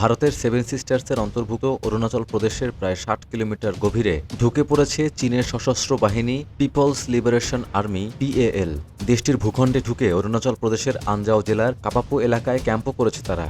ভারতের সেভেন সিস্টার্সের অন্তর্ভুক্ত অরুণাচল প্রদেশের প্রায় ষাট কিলোমিটার গভীরে ঢুকে পড়েছে চীনের সশস্ত্র বাহিনী পিপলস লিবারেশন আর্মি পিএএল দেশটির ভূখণ্ডে ঢুকে অরুণাচল প্রদেশের আঞ্জাও জেলার কাপাপু এলাকায় ক্যাম্পও করেছে তারা।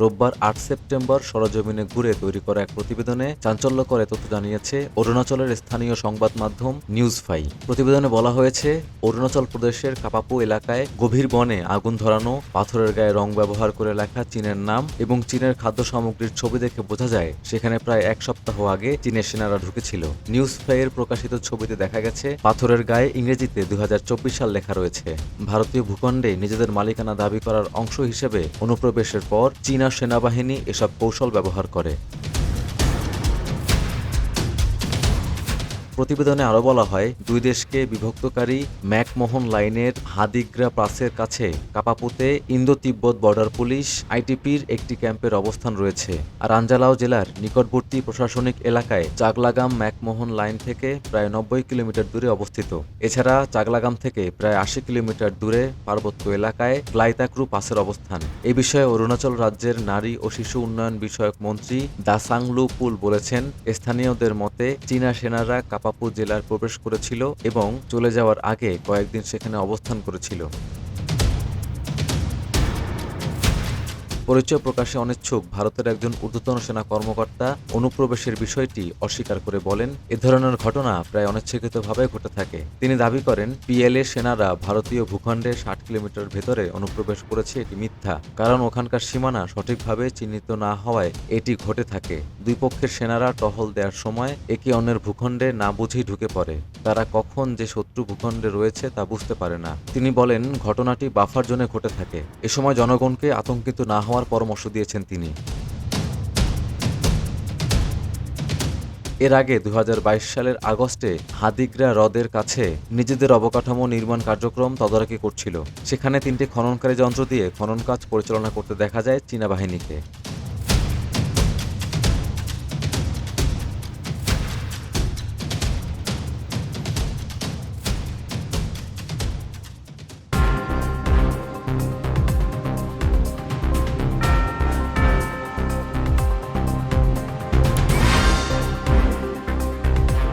রোববার আট সেপ্টেম্বর সরজমিনে ঘুরে তৈরি করা এক প্রতিবেদনে চাঞ্চল্যকর এ তথ্য জানিয়েছে অরুণাচলের স্থানীয় সংবাদ মাধ্যম নিউজ ফাই প্রতিবেদনে বলা হয়েছে, অরুণাচল প্রদেশের কাপাপু এলাকায় গভীর বনে আগুন ধরানো, পাথরের গায়ে রং ব্যবহার করে লেখা চীনের নাম এবং চীনের খাদ্য সামগ্রীর ছবি দেখে বোঝা যায়, সেখানে প্রায় এক সপ্তাহ আগে চীনের সেনারা ঢুকেছিল। নিউজ ফাইয়ের প্রকাশিত ছবিতে দেখা গেছে, পাথরের গায়ে ইংরেজিতে দু হাজার চব্বিশ সাল লেখা রয়েছে, ভারতীয় ভূখণ্ডে নিজেদের মালিকানা দাবি করার অংশ হিসেবে অনুপ্রবেশের পর চীনা সেনাবাহিনী এসব কৌশল ব্যবহার করে। প্রতিবেদনে আরও বলা হয়, দুই দেশকে বিভক্তকারী ম্যাকমোহন লাইনের হাদিগ্রা পাসের কাছে কাপাপুতে ইন্দো তিব্বত বর্ডার পুলিশ আইটিপির একটি ক্যাম্পের অবস্থান রয়েছে। আর আঞ্জালাও জেলার নিকটবর্তী প্রশাসনিক এলাকায় চাগলাগাম ম্যাকমোহন লাইন থেকে প্রায় নব্বই কিলোমিটার দূরে অবস্থিত। এছাড়া চাগলাগাম থেকে প্রায় আশি কিলোমিটার দূরে পার্বত্য এলাকায় গ্লাইতাক্রু পাসের অবস্থান। এ বিষয়ে অরুণাচল রাজ্যের নারী ও শিশু উন্নয়ন বিষয়ক মন্ত্রী দাসাংলু পুল বলেছেন, স্থানীয়দের মতে চীনা সেনারা কাপাপু জেলার প্রবেশ করেছিল এবং চলে যাওয়ার আগে কয়েকদিন সেখানে অবস্থান করেছিল। পরিচয় প্রকাশে অনিচ্ছুক ভারতের একজন ঊর্ধ্বতন সেনা কর্মকর্তা অনুপ্রবেশের বিষয়টি অস্বীকার করে বলেন, এ ধরনের ঘটনা প্রায় অনিচ্ছাকৃতভাবে ঘটে থাকে। তিনি দাবি করেন, পিএলএ সেনারা ভারতীয় ভূখণ্ডে ষাট কিলোমিটার ভেতরে অনুপ্রবেশ করেছে এটি মিথ্যা, কারণ ওখানকার সীমানা সঠিকভাবে চিহ্নিত না হওয়ায় এটি ঘটে থাকে। দুই পক্ষের সেনারা টহল দেওয়ার সময় একে অন্যের ভূখণ্ডে না বুঝেই ঢুকে পড়ে। তারা কখন যে শত্রু ভূখণ্ডে রয়েছে তা বুঝতে পারে না। তিনি বলেন, ঘটনাটি বাফার জোনে ঘটে থাকে। এ সময় জনগণকে আতঙ্কিত না হওয়ার পরামর্শ দিয়েছেন তিনি। এর আগে দু হাজার বাইশ সালের আগস্টে হাদিগ্রা হ্রদের কাছে নিজেদের অবকাঠামো নির্মাণ কার্যক্রম তদারকি করছিল। সেখানে তিনটি খননকারী যন্ত্র দিয়ে খনন কাজ পরিচালনা করতে দেখা যায় চীনা বাহিনীকে।